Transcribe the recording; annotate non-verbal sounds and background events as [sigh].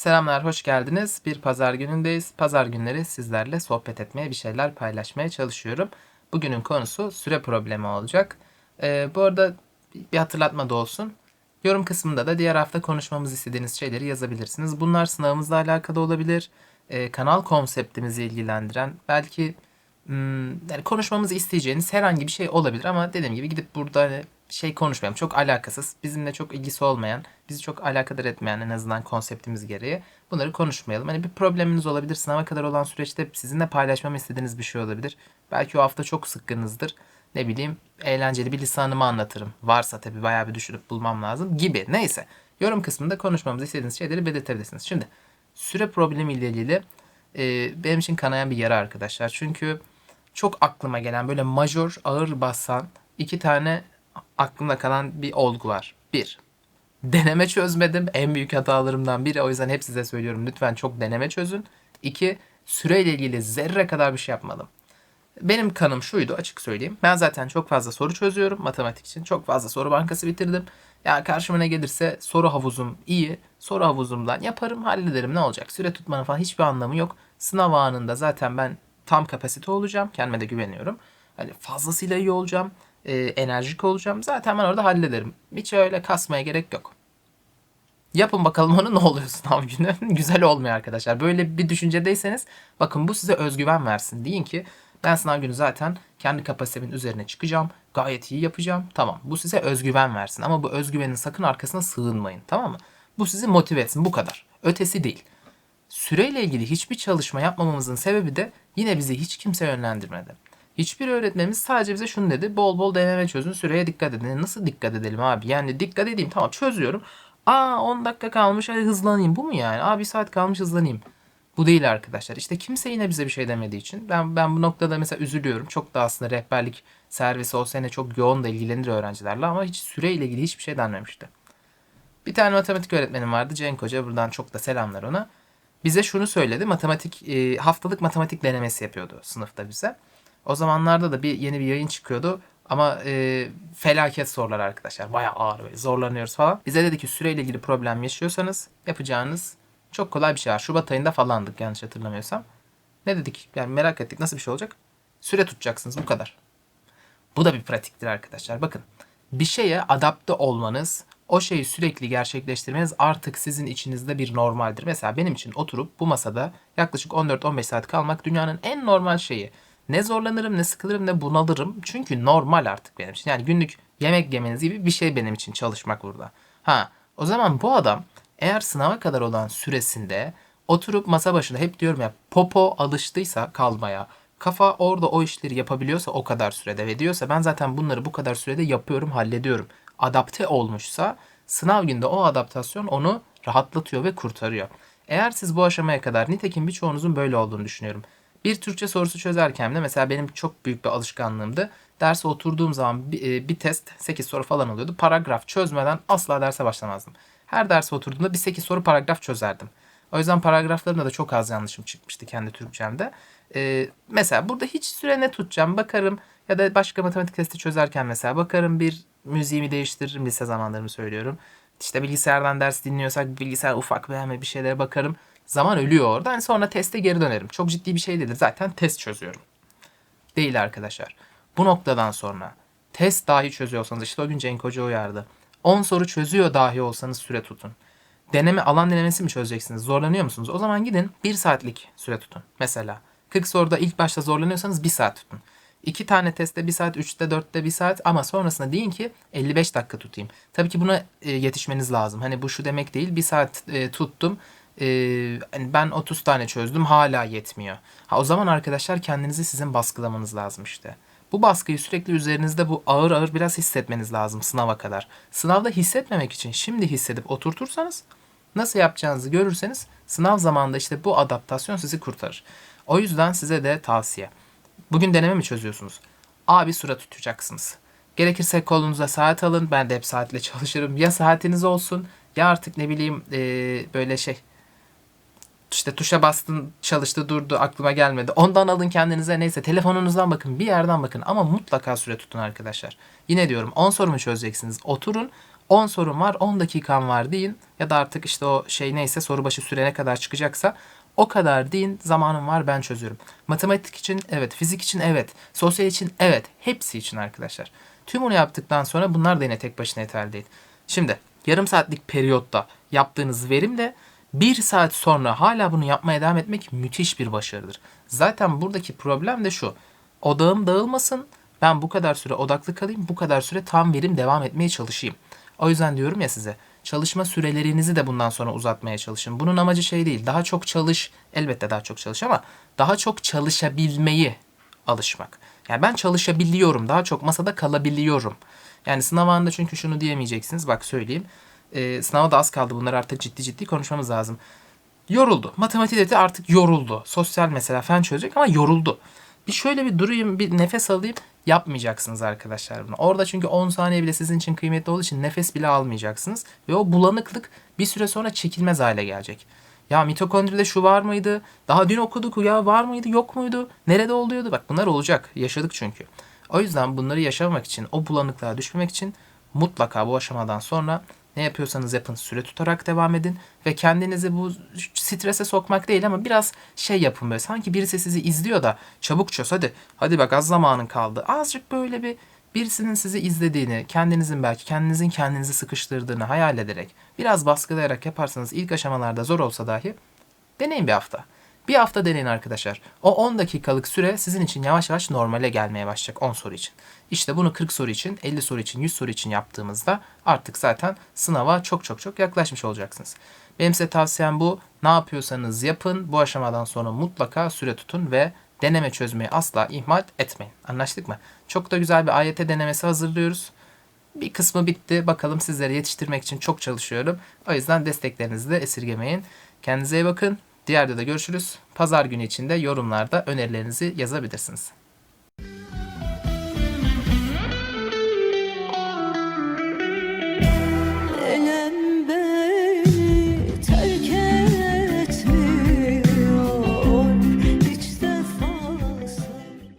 Selamlar, hoş geldiniz. Bir pazar günündeyiz. Pazar günleri sizlerle sohbet etmeye, bir şeyler paylaşmaya çalışıyorum. Bugünün konusu süre problemi olacak. Ee, bu arada bir hatırlatma da olsun. Yorum kısmında da diğer hafta konuşmamızı istediğiniz şeyleri yazabilirsiniz. Bunlar sınavımızla alakalı olabilir. Ee, kanal konseptimizi ilgilendiren, belki hmm, yani konuşmamızı isteyeceğiniz herhangi bir şey olabilir ama dediğim gibi gidip burada hani şey konuşmayalım. Çok alakasız, bizimle çok ilgisi olmayan, bizi çok alakadar etmeyen en azından konseptimiz gereği bunları konuşmayalım. Hani bir probleminiz olabilir. Sınava kadar olan süreçte sizinle paylaşmamı istediğiniz bir şey olabilir. Belki o hafta çok sıkkınızdır. Ne bileyim eğlenceli bir lisanımı anlatırım. Varsa tabii bayağı bir düşünüp bulmam lazım gibi. Neyse. Yorum kısmında konuşmamızı istediğiniz şeyleri belirtebilirsiniz. Şimdi süre problemi ile ilgili e, benim için kanayan bir yara arkadaşlar. Çünkü çok aklıma gelen böyle majör ağır basan iki tane aklımda kalan bir olgu var. Bir, deneme çözmedim. En büyük hatalarımdan biri. O yüzden hep size söylüyorum. Lütfen çok deneme çözün. İki, süreyle ilgili zerre kadar bir şey yapmadım. Benim kanım şuydu açık söyleyeyim. Ben zaten çok fazla soru çözüyorum matematik için. Çok fazla soru bankası bitirdim. Ya karşıma ne gelirse soru havuzum iyi. Soru havuzumdan yaparım hallederim ne olacak. Süre tutmanın falan hiçbir anlamı yok. Sınav anında zaten ben tam kapasite olacağım. Kendime de güveniyorum. Hani fazlasıyla iyi olacağım. e, enerjik olacağım. Zaten ben orada hallederim. Hiç öyle kasmaya gerek yok. Yapın bakalım onu [laughs] ne oluyor sınav günü. [laughs] Güzel olmuyor arkadaşlar. Böyle bir düşüncedeyseniz bakın bu size özgüven versin. Deyin ki ben sınav günü zaten kendi kapasitemin üzerine çıkacağım. Gayet iyi yapacağım. Tamam bu size özgüven versin. Ama bu özgüvenin sakın arkasına sığınmayın. Tamam mı? Bu sizi motive etsin. Bu kadar. Ötesi değil. Süreyle ilgili hiçbir çalışma yapmamamızın sebebi de yine bizi hiç kimse yönlendirmedi. Hiçbir öğretmenimiz sadece bize şunu dedi. Bol bol deneme çözün, süreye dikkat edin. Nasıl dikkat edelim abi? Yani dikkat edeyim. Tamam çözüyorum. Aa 10 dakika kalmış hadi hızlanayım. Bu mu yani? Aa 1 saat kalmış hızlanayım. Bu değil arkadaşlar. İşte kimse yine bize bir şey demediği için ben ben bu noktada mesela üzülüyorum. Çok da aslında rehberlik servisi o sene çok yoğun da ilgilenir öğrencilerle ama hiç süreyle ilgili hiçbir şey denmemişti. Bir tane matematik öğretmenim vardı Cenk Hoca. Buradan çok da selamlar ona. Bize şunu söyledi. Matematik e, haftalık matematik denemesi yapıyordu sınıfta bize. O zamanlarda da bir yeni bir yayın çıkıyordu. Ama e, felaket sorular arkadaşlar. Bayağı ağır böyle zorlanıyoruz falan. Bize dedi ki süreyle ilgili problem yaşıyorsanız yapacağınız çok kolay bir şey var. Şubat ayında falandık yanlış hatırlamıyorsam. Ne dedik? Yani merak ettik nasıl bir şey olacak? Süre tutacaksınız bu kadar. Bu da bir pratiktir arkadaşlar. Bakın bir şeye adapte olmanız, o şeyi sürekli gerçekleştirmeniz artık sizin içinizde bir normaldir. Mesela benim için oturup bu masada yaklaşık 14-15 saat kalmak dünyanın en normal şeyi. Ne zorlanırım, ne sıkılırım, ne bunalırım. Çünkü normal artık benim için. Yani günlük yemek yemeniz gibi bir şey benim için çalışmak burada. Ha, o zaman bu adam eğer sınava kadar olan süresinde oturup masa başında hep diyorum ya popo alıştıysa kalmaya, kafa orada o işleri yapabiliyorsa o kadar sürede ve diyorsa ben zaten bunları bu kadar sürede yapıyorum, hallediyorum. Adapte olmuşsa sınav günde o adaptasyon onu rahatlatıyor ve kurtarıyor. Eğer siz bu aşamaya kadar nitekim birçoğunuzun böyle olduğunu düşünüyorum. Bir Türkçe sorusu çözerken de mesela benim çok büyük bir alışkanlığımdı. Derse oturduğum zaman bir, e, bir test 8 soru falan oluyordu. Paragraf çözmeden asla derse başlamazdım. Her derse oturduğumda bir 8 soru paragraf çözerdim. O yüzden paragraflarımda da çok az yanlışım çıkmıştı kendi Türkçemde. Ee, mesela burada hiç süre ne tutacağım bakarım ya da başka matematik testi çözerken mesela bakarım bir müziğimi değiştiririm lise zamanlarımı söylüyorum. İşte bilgisayardan ders dinliyorsak bilgisayar ufak veya bir şeylere bakarım. Zaman ölüyor orada. Hani sonra teste geri dönerim. Çok ciddi bir şey değildir. Zaten test çözüyorum. Değil arkadaşlar. Bu noktadan sonra test dahi çözüyorsanız işte o gün Cenk Hoca uyardı. 10 soru çözüyor dahi olsanız süre tutun. Deneme alan denemesi mi çözeceksiniz? Zorlanıyor musunuz? O zaman gidin 1 saatlik süre tutun. Mesela 40 soruda ilk başta zorlanıyorsanız 1 saat tutun. 2 tane testte 1 saat, 3'te 4'te 1 saat ama sonrasında deyin ki 55 dakika tutayım. Tabii ki buna e, yetişmeniz lazım. Hani bu şu demek değil 1 saat e, tuttum. E, ben 30 tane çözdüm hala yetmiyor. Ha, o zaman arkadaşlar kendinizi sizin baskılamanız lazım işte. Bu baskıyı sürekli üzerinizde bu ağır ağır biraz hissetmeniz lazım sınava kadar. Sınavda hissetmemek için şimdi hissedip oturtursanız nasıl yapacağınızı görürseniz sınav zamanında işte bu adaptasyon sizi kurtarır. O yüzden size de tavsiye. Bugün deneme mi çözüyorsunuz? Abi süre tutacaksınız. Gerekirse kolunuza saat alın. Ben de hep saatle [laughs] çalışırım. Ya saatiniz olsun ya artık ne bileyim ee, böyle şey işte tuşa bastın çalıştı durdu aklıma gelmedi. Ondan alın kendinize neyse telefonunuzdan bakın bir yerden bakın ama mutlaka süre tutun arkadaşlar. Yine diyorum 10 soru mu çözeceksiniz? Oturun 10 sorun var 10 dakikam var deyin ya da artık işte o şey neyse soru başı süre ne kadar çıkacaksa o kadar deyin zamanım var ben çözüyorum. Matematik için evet, fizik için evet, sosyal için evet, hepsi için arkadaşlar. Tüm bunu yaptıktan sonra bunlar da yine tek başına yeterli değil. Şimdi yarım saatlik periyotta yaptığınız verimle bir saat sonra hala bunu yapmaya devam etmek müthiş bir başarıdır. Zaten buradaki problem de şu. Odağım dağılmasın, ben bu kadar süre odaklı kalayım, bu kadar süre tam verim devam etmeye çalışayım. O yüzden diyorum ya size, çalışma sürelerinizi de bundan sonra uzatmaya çalışın. Bunun amacı şey değil, daha çok çalış, elbette daha çok çalış ama daha çok çalışabilmeyi alışmak. Yani ben çalışabiliyorum, daha çok masada kalabiliyorum. Yani sınav anında çünkü şunu diyemeyeceksiniz, bak söyleyeyim. Ee, sınava da az kaldı, bunları artık ciddi ciddi konuşmamız lazım. Yoruldu. Matematik de artık yoruldu. Sosyal mesela fen çözecek ama yoruldu. Bir şöyle bir durayım, bir nefes alayım. Yapmayacaksınız arkadaşlar bunu. Orada çünkü 10 saniye bile sizin için kıymetli olduğu için nefes bile almayacaksınız. Ve o bulanıklık bir süre sonra çekilmez hale gelecek. Ya mitokondride şu var mıydı? Daha dün okuduk ya var mıydı yok muydu? Nerede oluyordu? Bak bunlar olacak. Yaşadık çünkü. O yüzden bunları yaşamak için, o bulanıklığa düşmemek için mutlaka bu aşamadan sonra ne yapıyorsanız yapın süre tutarak devam edin ve kendinizi bu strese sokmak değil ama biraz şey yapın böyle sanki birisi sizi izliyor da çabuk çöz hadi hadi bak az zamanın kaldı azıcık böyle bir birisinin sizi izlediğini kendinizin belki kendinizin kendinizi sıkıştırdığını hayal ederek biraz baskılayarak yaparsanız ilk aşamalarda zor olsa dahi deneyin bir hafta. Bir hafta deneyin arkadaşlar. O 10 dakikalık süre sizin için yavaş yavaş normale gelmeye başlayacak 10 soru için. İşte bunu 40 soru için, 50 soru için, 100 soru için yaptığımızda artık zaten sınava çok çok çok yaklaşmış olacaksınız. Benim size tavsiyem bu. Ne yapıyorsanız yapın. Bu aşamadan sonra mutlaka süre tutun ve deneme çözmeyi asla ihmal etmeyin. Anlaştık mı? Çok da güzel bir AYT denemesi hazırlıyoruz. Bir kısmı bitti. Bakalım sizlere yetiştirmek için çok çalışıyorum. O yüzden desteklerinizi de esirgemeyin. Kendinize iyi bakın. Diğerde de görüşürüz. Pazar günü içinde yorumlarda önerilerinizi yazabilirsiniz.